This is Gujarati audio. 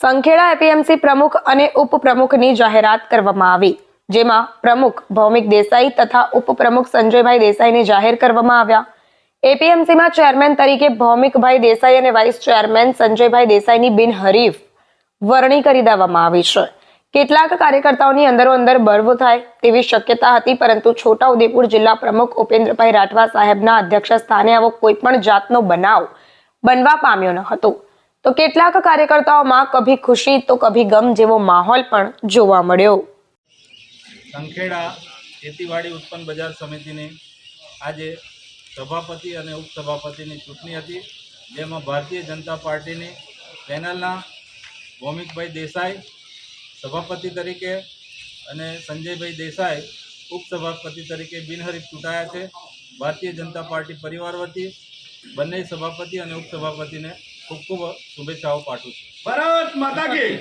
સંખેડા એપીએમસી પ્રમુખ અને ઉપપ્રમુખની જાહેરાત કરવામાં આવી, જેમાં પ્રમુખ ભૌમિક દેસાઈ તથા ઉપપ્રમુખ સંજયભાઈ દેસાઈને જાહેર કરવામાં આવ્યા. એપીએમસીમાં ચેરમેન તરીકે ભૌમિકભાઈ દેસાઈ અને વાઇસ ચેરમેન સંજયભાઈ દેસાઈની બિનહરીફ વરણી કરી દેવામાં આવી છે. કેટલાક કાર્યકર્તાઓની અંદરો અંદર બર્વ થાય તેવી શક્યતા હતી, પરંતુ છોટાઉદેપુર જિલ્લા પ્રમુખ ઉપેન્દ્રભાઈ રાઠવા સાહેબના અધ્યક્ષ સ્થાને આવો કોઈ પણ જાતનો બનાવ બનવા પામ્યો ન હતો. તો કેટલાક કાર્યકર્તાઓમાં કભી ખુશી તો કભી ગમ જેવો માહોલ પણ જોવા મળ્યો. સંખેડા ખેતીવાડી ઉત્પન્ન બજાર સમિતિની આજે સભાપતિ અને ઉપસભાપતિની ચૂંટણી હતી, જેમાં ભારતીય જનતા પાર્ટીની પેનલના ભૌમિકભાઈ દેસાઈ સભાપતિ તરીકે અને સંજયભાઈ દેસાઈ ઉપસભાપતિ તરીકે બિનહરીફ ચૂંટાયા છે. ભારતીય જનતા પાર્ટી પરિવાર વતી બંને સભાપતિ અને ઉપસભાપતિને ખૂબ ખૂબ શુભેચ્છાઓ પાઠવું છું. ભારત માતા કી